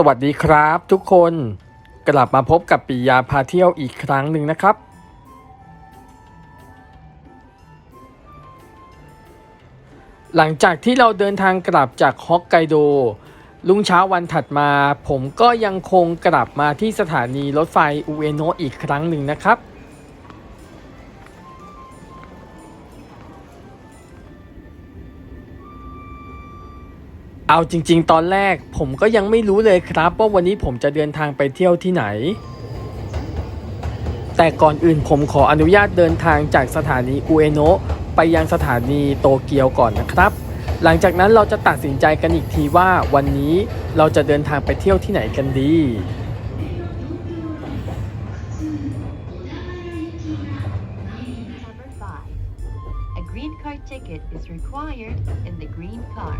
สวัสดีครับทุกคนกลับมาพบกับปิยาพาเที่ยวอีกครั้งหนึ่งนะครับ หลังจากที่เราเดินทางกลับจากฮอกไกโด ลุงเช้าวันถัดมา ผมก็ยังคงกลับมาที่สถานีรถไฟอุเอโนะอีกครั้งหนึ่งนะครับ เอาจริง ๆ ตอนแรกผมก็ยังไม่รู้เลยครับ ว่าวันนี้ผมจะเดินทางไปเที่ยวที่ไหน แต่ก่อนอื่นผมขออนุญาตเดินทางจากสถานีอุเอโนะไปยังสถานีโตเกียวก่อนนะครับ หลังจากนั้นเราจะตัดสินใจกันอีกทีว่าวันนี้เราจะเดินทางไปเที่ยวที่ไหนกันดี 5. A green card ticket is required in the green car.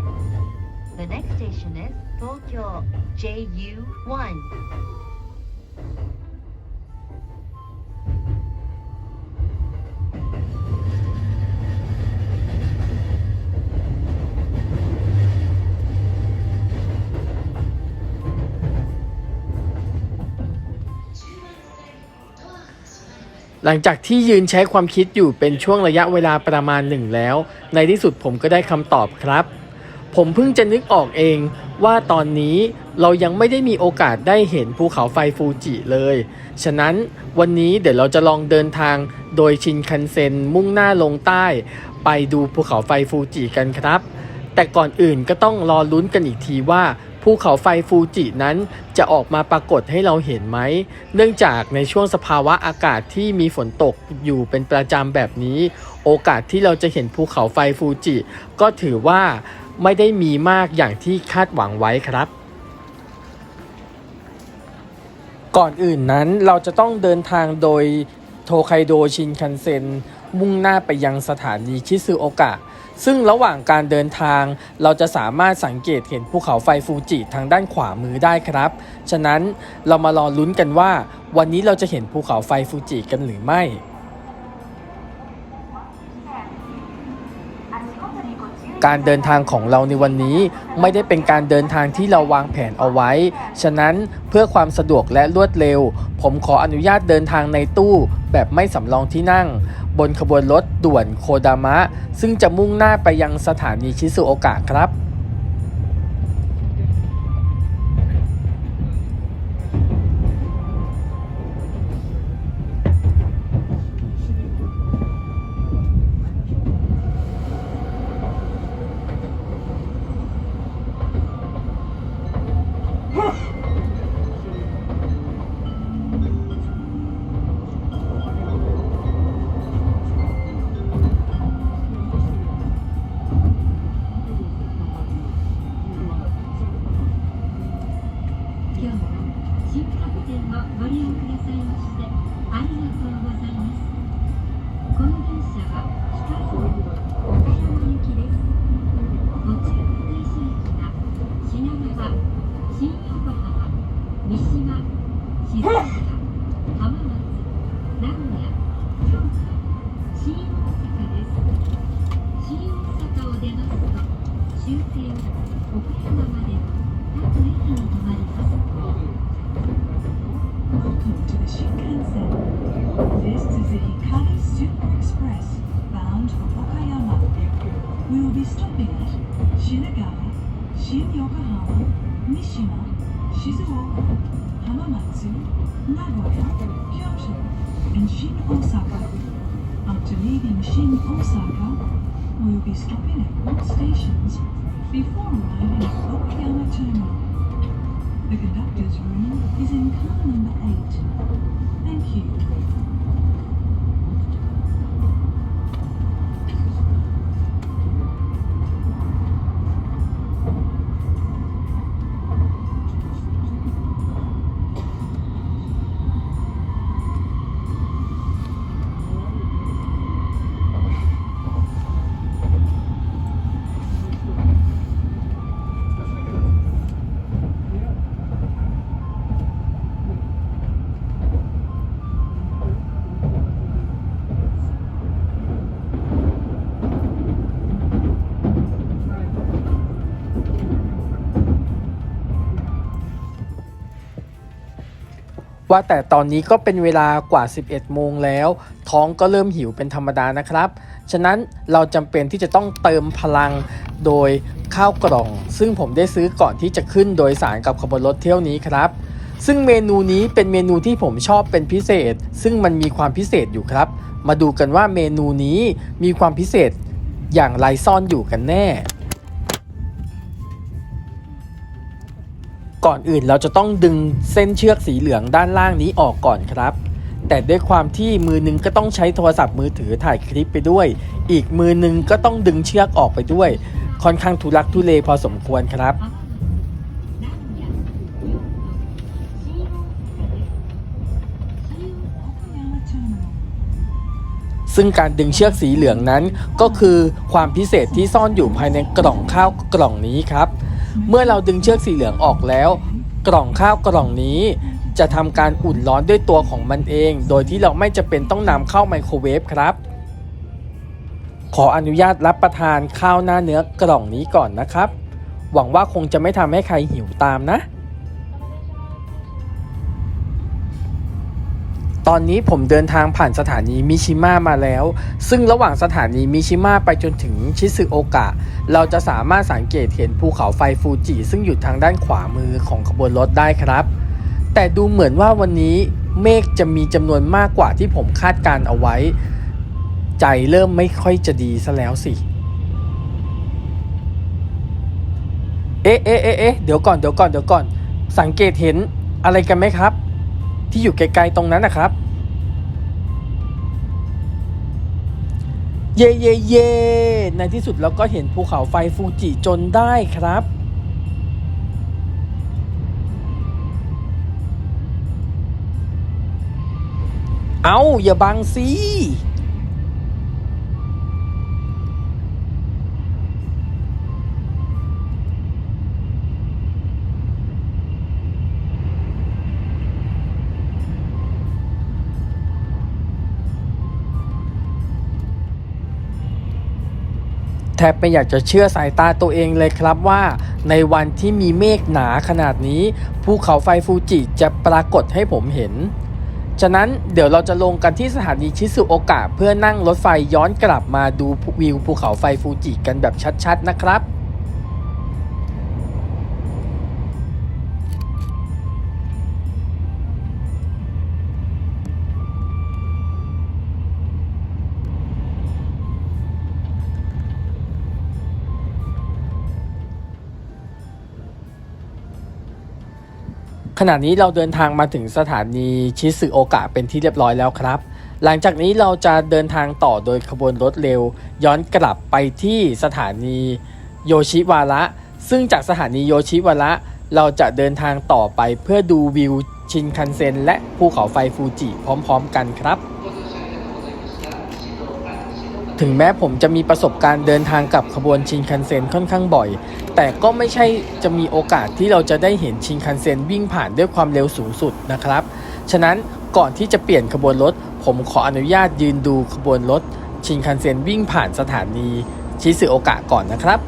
The next station is Tokyo JU1. หลังจากที่ยืนใช้ความคิดอยู่เป็นช่วงระยะเวลาประมาณหนึ่งแล้ว ในที่สุดผมก็ได้คำตอบครับ ผมเพิ่งจะนึกออกเองว่าตอนนี้เรายังไม่ได้มีโอกาสได้เห็นภูเขาไฟฟูจิเลย ฉะนั้นวันนี้เดี๋ยวเราจะลองเดินทางโดยชินคันเซ็นมุ่งหน้าลงใต้ ไปดูภูเขาไฟฟูจิกันครับ แต่ก่อนอื่นก็ต้องรอลุ้นกันอีกทีว่าภูเขาไฟฟูจินั้นจะออกมาปรากฏให้เราเห็นไหม เนื่องจากในช่วงสภาวะอากาศที่มีฝนตกอยู่เป็นประจำแบบนี้ โอกาสที่เราจะเห็นภูเขาไฟฟูจิ ก็ถือว่า ไม่ได้มีมากอย่างที่คาดหวังไว้ครับ ก่อนอื่นนั้นเราจะต้องเดินทางโดยโทไคโดชินคันเซ็นมุ่งหน้าไปยังสถานีชิซึโอกะ ซึ่งระหว่างการเดินทางเราจะสามารถสังเกตเห็นภูเขาไฟฟูจิทางด้านขวามือได้ครับ ฉะนั้นเรามารอลุ้นกันว่า วันนี้เราจะเห็นภูเขาไฟฟูจิกันหรือไม่ การเดินทางของเราในวันนี้ไม่ได้เป็นการเดินทางที่เราวางแผนเอาไว้ ฉะนั้นเพื่อความสะดวกและรวดเร็ว ผมขออนุญาตเดินทางในตู้แบบไม่สำรองที่นั่ง บนขบวนรถด่วนโคดามะ ซึ่งจะมุ่งหน้าไปยังสถานีชิซุโอกะครับ 終点岡山まで各駅に停まります Welcome to the Shinkansen. This is the Hikari Super Express bound for Okayama. We will be stopping at Shinagawa, Shin Yokohama, Mishima, Shizuoka, Hamamatsu, Nagoya, Kyoto, and Shin Osaka. After leaving Shin Osaka, we will be stopping at all stations before arriving at Okayama Terminal. The conductor's room is in car number 8. Thank you. ว่าแต่ตอนนี้ก็เป็นเวลากว่า 11 โมงแล้ว ท้องก็เริ่มหิวเป็นธรรมดานะครับ ฉะนั้นเราจำเป็นที่จะต้องเติมพลังโดยข้าวกล่อง ซึ่งผมได้ซื้อก่อนที่จะขึ้นโดยสารกับขบวนรถเที่ยวนี้ครับ ซึ่งเมนูนี้เป็นเมนูที่ผมชอบเป็นพิเศษ ซึ่งมันมีความพิเศษอยู่ครับ มาดูกันว่าเมนูนี้มีความพิเศษอย่างไรซ่อนอยู่กันแน่ ก่อนอื่นเราจะต้องดึงเส้นเชือกสีเหลืองด้านล่างนี้ออกก่อนครับ แต่ด้วยความที่มือหนึงก็ต้องใช้โทรศัพท์มือถือถ่ายคลิปไปด้วย อีกมือหนึงก็ต้องดึงเชือกออกไปด้วย ค่อนข้างทุลักทุเลพอสมควรครับซึ่งการดึงเชือกสีเหลืองนั้นก็คือความพิเศษที่ซ่อนอยู่ภายในกล่องข้าวกล่องนี้ครับ เมื่อเราดึงเชือกสีเหลืองออกแล้ว กล่องข้าวกล่องนี้ จะทำการอุ่นร้อนด้วยตัวของมันเอง โดยที่เราไม่จะเป็นต้องนำเข้าไมโครเวฟครับ ขออนุญาตรับประทานข้าวหน้าเนื้อกล่องนี้ก่อนนะครับ หวังว่าคงจะไม่ทำให้ใครหิวตามนะ ตอนนี้ผมเดินทางผ่านสถานีมิชิมะมาแล้ว ซึ่งระหว่างสถานีมิชิมะไปจนถึงชิซึโอกะ เราจะสามารถสังเกตเห็นภูเขาไฟฟูจิ ซึ่งอยู่ทางด้านขวามือของขบวนรถได้ครับ แต่ดูเหมือนว่าวันนี้เมฆจะมีจำนวนมากกว่าที่ผมคาดการเอาไว้ ใจเริ่มไม่ค่อยจะดีซะแล้วสิ เอ๊ะเอ๊ะเอ๊ะเดี๋ยวก่อนเดี๋ยวก่อนเดี๋ยวก่อน สังเกตเห็นอะไรกันไหมครับ ที่อยู่ไกลๆตรงนั้นนะครับ เย่เย่เย่ในที่สุดเราก็เห็นภูเขาไฟฟูจิจนได้ครับเอาอย่าบังสิ แทบไม่อยากจะเชื่อสายตาตัวเองเลยครับว่า ในวันที่มีเมฆหนาขนาดนี้ภูเขาไฟฟูจิจะปรากฏให้ผมเห็น ฉะนั้นเดี๋ยวเราจะลงกันที่สถานีชิซุโอกะเพื่อนั่งรถไฟย้อนกลับมาดูวิวภูเขาไฟฟูจิกันแบบชัดๆนะครับ ขณะนี้เราเดินทางมาถึงสถานีชิซึโอกะเป็นที่เรียบร้อยแล้วครับ หลังจากนี้เราจะเดินทางต่อโดยขบวนรถเร็ว ย้อนกลับไปที่สถานีโยชิวาระ ซึ่งจากสถานีโยชิวาระ เราจะเดินทางต่อไปเพื่อดูวิวชินคันเซ็นและภูเขาไฟฟูจิพร้อมๆกันครับ ถึงแม้ผมจะมีประสบการณ์เดินทางกับขบวนชินคันเซ็นค่อนข้างบ่อย แต่ก็ไม่ใช่จะมีโอกาสที่เราจะได้เห็นชินคันเซ็นวิ่งผ่านด้วยความเร็วสูงสุดนะครับ ฉะนั้นก่อนที่จะเปลี่ยนขบวนรถ ผมขออนุญาตยืนดูขบวนรถชินคันเซ็นวิ่งผ่านสถานีชิซึโอกะก่อนนะครับ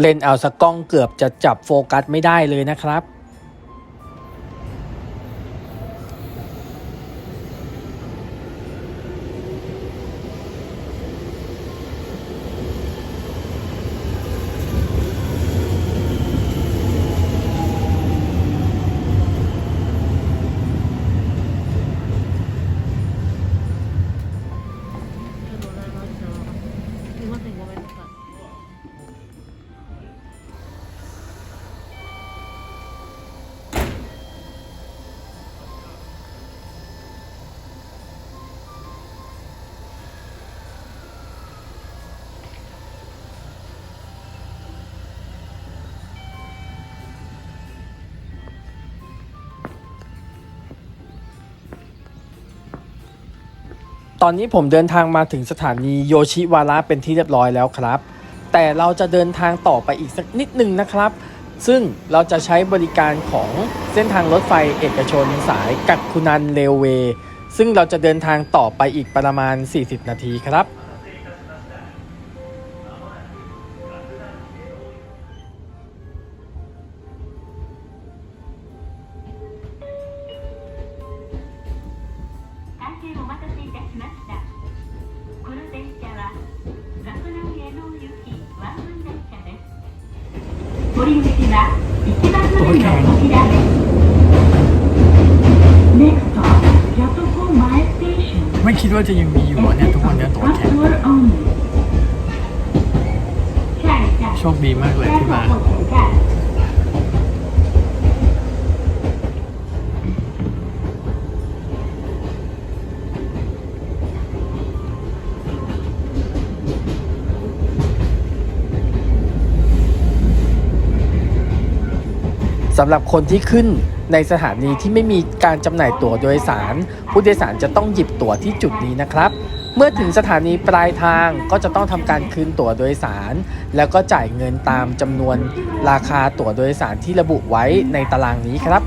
เล่นเอาสกกล้องเกือบจะจับโฟกัสไม่ได้เลยนะครับ ตอนนี้ผมเดินทางมาถึงสถานีโยชิวาระเป็นที่เรียบร้อยแล้วครับ แต่เราจะเดินทางต่อไปอีกสักนิดหนึ่งนะครับ ซึ่งเราจะใช้บริการของเส้นทางรถไฟเอกชนสายกักคุนันเรลเวย์ซึ่งเราจะเดินทางต่อไปอีกประมาณ 40 นาทีครับ ตัวแข็ง ไม่คิดว่าจะยังมีอยู่เนี่ยทุกวันนี้ตัวแข็ง โชคดีมากเลยที่มา สำหรับคนที่ขึ้นในสถานีที่ไม่มีการจำหน่ายตั๋วโดยสาร ผู้โดยสารจะต้องหยิบตั๋วที่จุดนี้นะครับ เมื่อถึงสถานีปลายทางก็จะต้องทำการคืนตั๋วโดยสาร แล้วก็จ่ายเงินตามจำนวนราคาตั๋วโดยสารที่ระบุไว้ในตารางนี้ครับ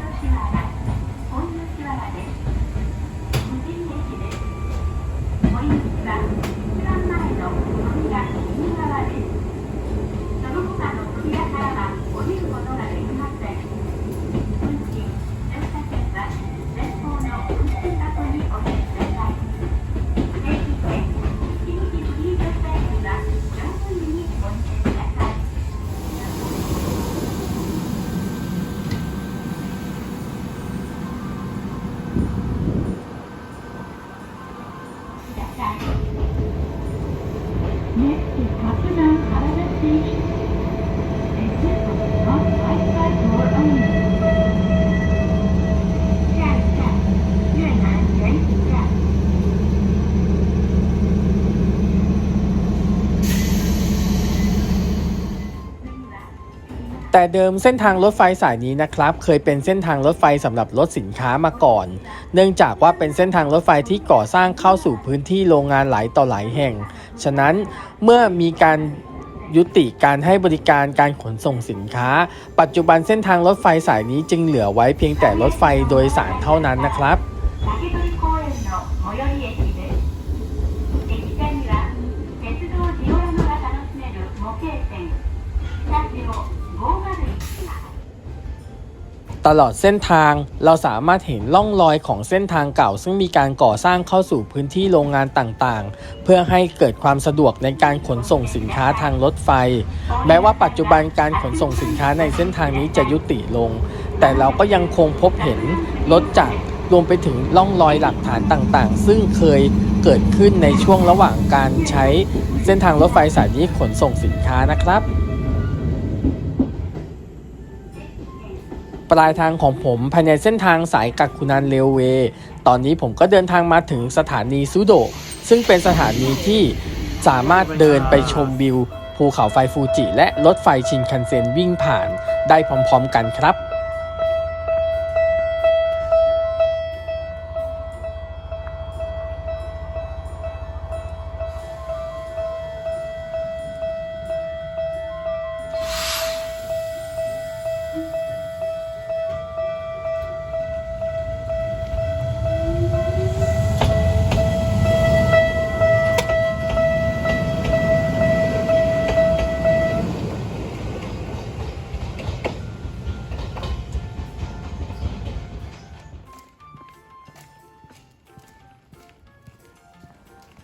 แต่เดิมเส้นทางรถไฟสายนี้นะครับ เคยเป็นเส้นทางรถไฟสำหรับรถสินค้ามาก่อน เนื่องจากว่าเป็นเส้นทางรถไฟที่ก่อสร้างเข้าสู่พื้นที่โรงงานหลายต่อหลายแห่ง ฉะนั้นเมื่อมีการยุติการให้บริการการขนส่งสินค้า ปัจจุบันเส้นทางรถไฟสายนี้จึงเหลือไว้เพียงแต่รถไฟโดยสารเท่านั้นนะครับ ตลอดเส้นทางเราสามารถเห็นร่องรอยของเส้นทางเก่า ซึ่งมีการก่อสร้างเข้าสู่พื้นที่โรงงานต่างๆ เพื่อให้เกิดความสะดวกในการขนส่งสินค้าทางรถไฟ แม้ว่าปัจจุบันการขนส่งสินค้าในเส้นทางนี้จะยุติลง แต่เราก็ยังคงพบเห็นรถจักรรวมไปถึงร่องรอยหลักฐานต่างๆ ซึ่งเคยเกิดขึ้นในช่วงระหว่างการใช้เส้นทางรถไฟสายนี้ขนส่งสินค้านะครับ ปลายทางของผมภายในเส้นทางสายกักคุนันเรลเวย์ตอนนี้ผมก็เดินทางมาถึงสถานีซูโดะซึ่งเป็นสถานีที่สามารถเดินไปชมวิว ภูเขาไฟฟูจิ และรถไฟชินคันเซ็นวิ่งผ่านได้พร้อมๆกันครับ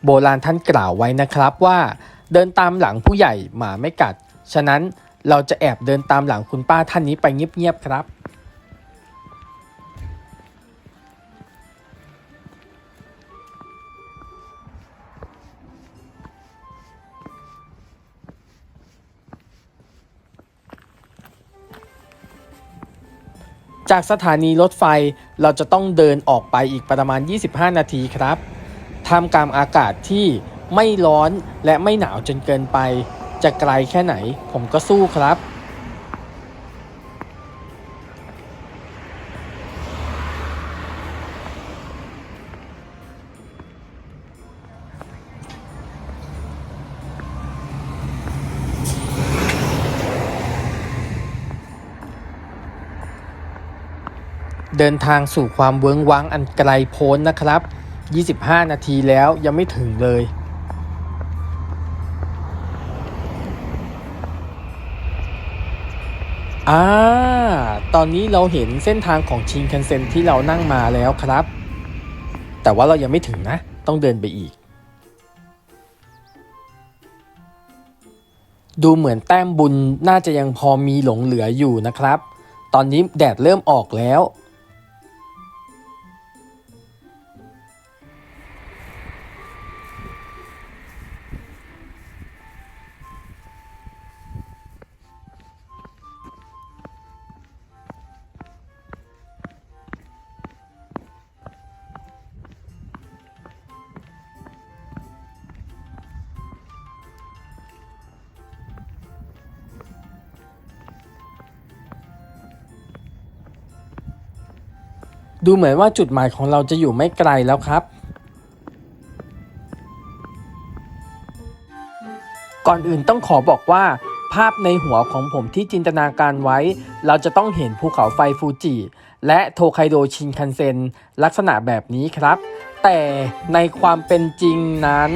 โบราณท่านกล่าวไว้นะครับว่า เดินตามหลังผู้ใหญ่หมาไม่กัด ฉะนั้นเราจะแอบเดินตามหลังคุณป้าท่านนี้ไปเงียบๆครับ จากสถานีรถไฟเราจะต้องเดินออกไปอีกประมาณ 25 นาทีครับ ท่ามกลางอากาศที่ไม่ร้อนและไม่หนาวจนเกินไป จะไกลแค่ไหนผมก็สู้ครับ เดินทางสู่ความเวิ้งว้างอันไกลโพ้นนะครับ 25 นาทีแล้วยังไม่ถึงเลย อ่า ตอนนี้เราเห็นเส้นทางของชินคันเซ็นที่เรานั่งมาแล้วครับ แต่ว่าเรายังไม่ถึงนะ ต้องเดินไปอีก ดูเหมือนแต้มบุญน่าจะยังพอมีหลงเหลืออยู่นะครับ ตอนนี้แดดเริ่มออกแล้ว ดูเหมือนว่าจุดหมายของเราจะอยู่ไม่ไกลแล้วครับ ก่อนอื่นต้องขอบอกว่า ภาพในหัวของผมที่จินตนาการไว้ เราจะต้องเห็นภูเขาไฟฟูจิ และโทไคโดชินคันเซ็นลักษณะแบบนี้ครับ แต่ในความเป็นจริงนั้น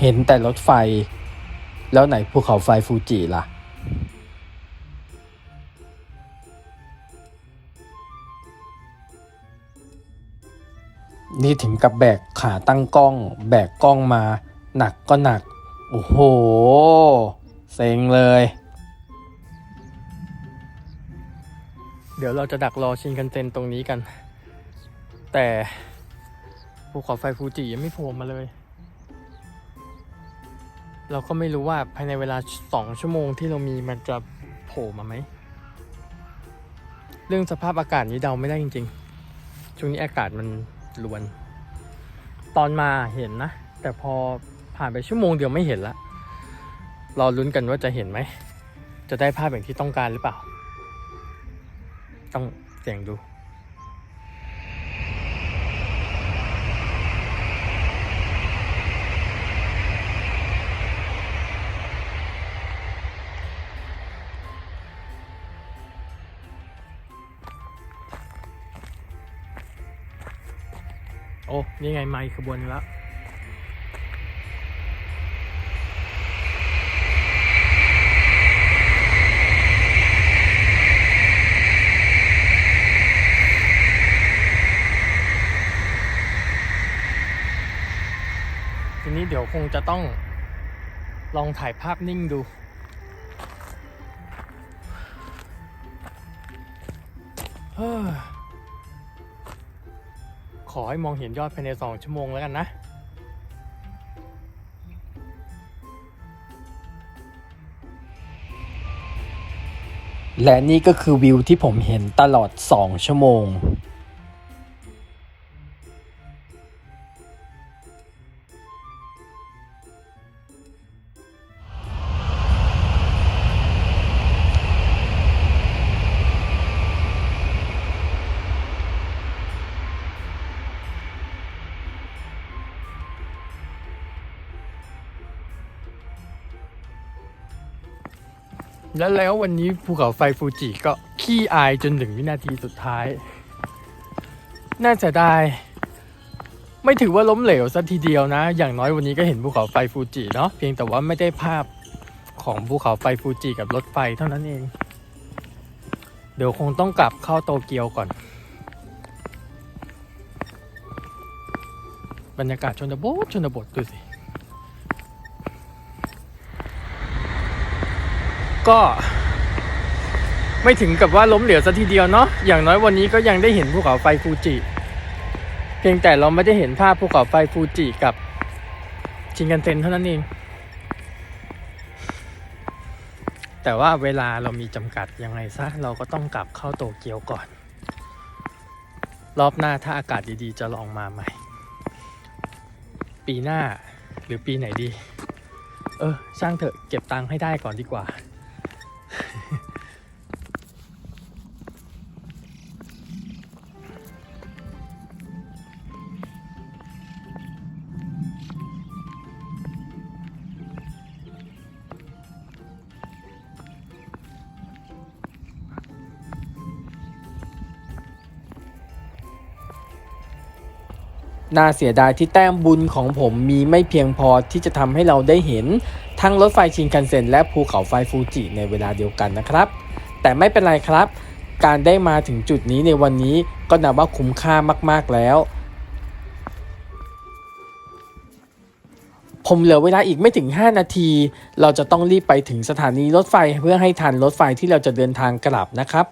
เห็นแต่รถไฟ แล้วไหนภูเขาไฟฟูจิล่ะ นี่ถึงกับแบกขาตั้งกล้อง แบกกล้องมา หนักก็หนัก โอ้โห เซ็งเลย เดี๋ยวเราจะดักรอชินคันเซ็นตรงนี้กัน แต่ภูเขาไฟฟูจิยังไม่โผล่มาเลย เราก็ไม่รู้ว่าภายในเวลาสองชั่วโมงที่เรามีมันจะโผล่มาไหม เรื่องสภาพอากาศนี้เดาไม่ได้จริงๆ ช่วงนี้อากาศมันรวน ตอนมาเห็นนะ แต่พอผ่านไปชั่วโมงเดียวไม่เห็นละรอลุ้นกันว่าจะเห็นไหม จะได้ภาพอย่างที่ต้องการหรือเปล่า ต้องเสี่ยงดู โอ้ นี่ไงไม่ขบวนแล้วทีนี้เดี๋ยวคงจะต้องลองถ่ายภาพนิ่งดู ขอให้มองเห็นยอดภายในสองชั่วโมงแล้วกันนะ และนี่ก็คือวิวที่ผมเห็นตลอด 2 ชั่วโมง และแล้ววันนี้ภูเขาไฟฟูจิก็ขี้อายจนถึงวินาทีสุดท้าย น่าจะได้ ไม่ถือว่าล้มเหลวสัทีเดียวนะ อย่างน้อยวันนี้ก็เห็นภูเขาไฟฟูจิเนาะเพียงแต่ว่าไม่ได้ภาพของภูเขาไฟฟูจิกับรถไฟเท่านั้นเอง เดี๋ยวคงต้องกลับเข้าโตเกียวก่อน บรรยากาศชนบทชนบทดูสิ ก็ ไม่ถึงกับว่าล้มเหลวซะทีเดียวเนาะอย่างน้อยวันนี้ก็ยังได้เห็นภูเขาไฟฟูจิ เพียงแต่เราไม่ได้เห็นภาพภูเขาไฟฟูจิกับชินกันเซ็นเท่านั้นเอง แต่ว่าเวลาเรามีจำกัดยังไงซะเราก็ต้องกลับเข้าโตเกียวก่อน รอบหน้าถ้าอากาศดีๆ จะลองมาใหม่ ปีหน้าหรือปีไหนดี เออ ช่างเถอะเก็บตังค์ให้ได้ก่อนดีกว่า น่าเสียดายที่แต้มบุญของผมมีไม่เพียงพอที่จะทำให้เราได้เห็น ทั้งรถไฟชินคันเซ็นและภูเขาไฟฟูจิในเวลาเดียวกันนะครับ แต่ไม่เป็นไรครับ การได้มาถึงจุดนี้ในวันนี้ก็นับว่าคุ้มค่ามากๆแล้ว ผมเหลือเวลาอีกไม่ถึง 5 นาที เราจะต้องรีบไปถึงสถานีรถไฟเพื่อให้ทันรถไฟที่เราจะเดินทางกลับนะครับ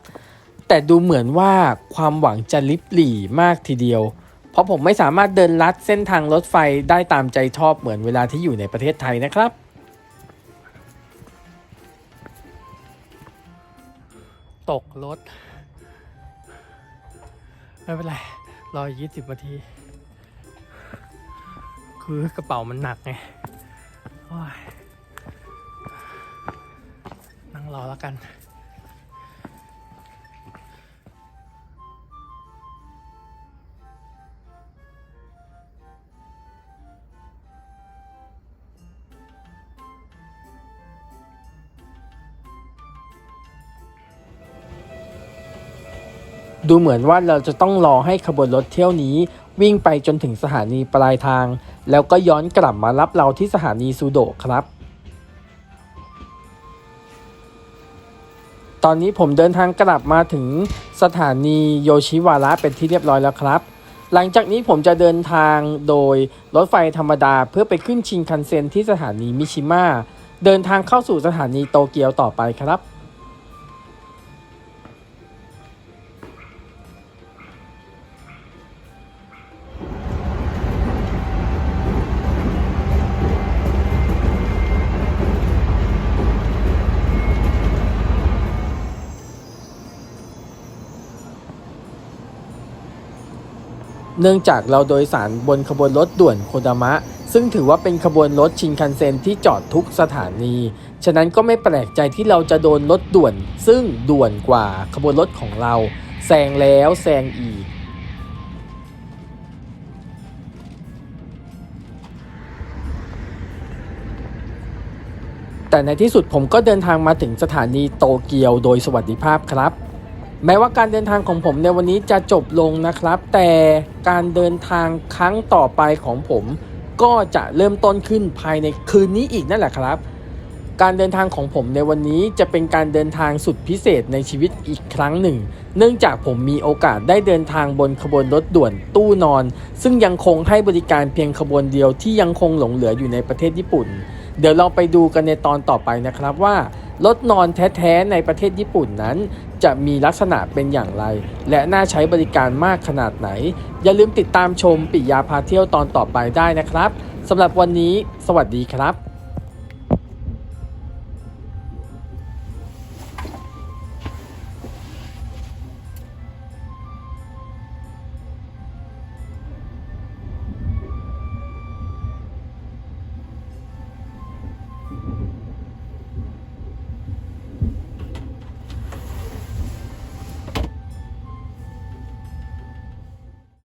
แต่ดูเหมือนว่าความหวังจะลิบหลี่มากทีเดียว ราะผมไม่สามารถเดินลัดเส้นทางรถไฟได้ตามใจชอบเหมือนเวลาที่อยู่ในประเทศไทยนะครับตกรถ ไม่เป็นไร รอยี่สิบนาที คือกระเป๋ามันหนักไงนั่งรอแล้วกัน ดูเหมือนว่าเราจะต้องรอให้ขบวนรถเที่ยวนี้ วิ่งไปจนถึงสถานีปลายทาง แล้วก็ย้อนกลับมารับเราที่สถานีซูโดครับ ตอนนี้ผมเดินทางกลับมาถึงสถานีโยชิวาระเป็นที่เรียบร้อยแล้วครับ หลังจากนี้ผมจะเดินทางโดยรถไฟธรรมดาเพื่อไปขึ้นชินคันเซ็นที่สถานีมิชิมะเดินทางเข้าสู่สถานีโตเกียวต่อไปครับ เนื่องจากเราโดยสารบนขบวนรถด่วนโคดามะ ซึ่งถือว่าเป็นขบวนรถชินคันเซ็นที่จอดทุกสถานี ฉะนั้นก็ไม่แปลกใจที่เราจะโดนรถด่วน ซึ่งด่วนกว่าขบวนรถของเราแซงแล้วแซงอีก แต่ในที่สุดผมก็เดินทางมาถึงสถานีโตเกียวโดยสวัสดิภาพครับ แม้ว่าการเดินทางของผมในวันนี้จะจบลงนะครับ แต่การเดินทางครั้งต่อไปของผม ก็จะเริ่มต้นขึ้นภายในคืนนี้อีกนั่นแหละครับ การเดินทางของผมในวันนี้จะเป็นการเดินทางสุดพิเศษในชีวิตอีกครั้งหนึ่ง เนื่องจากผมมีโอกาสได้เดินทางบนขบวนรถด่วนตู้นอน ซึ่งยังคงให้บริการเพียงขบวนเดียวที่ยังคงหลงเหลืออยู่ในประเทศญี่ปุ่น เดี๋ยวเราไปดูกันในตอนต่อไปนะครับว่า รถนอนแท้ๆในประเทศญี่ปุ่นนั้น จะมีลักษณะเป็นอย่างไร และน่าใช้บริการมากขนาดไหน อย่าลืมติดตามชมปิยาพาเที่ยวตอนต่อไปได้นะครับสำหรับวันนี้ สวัสดีครับ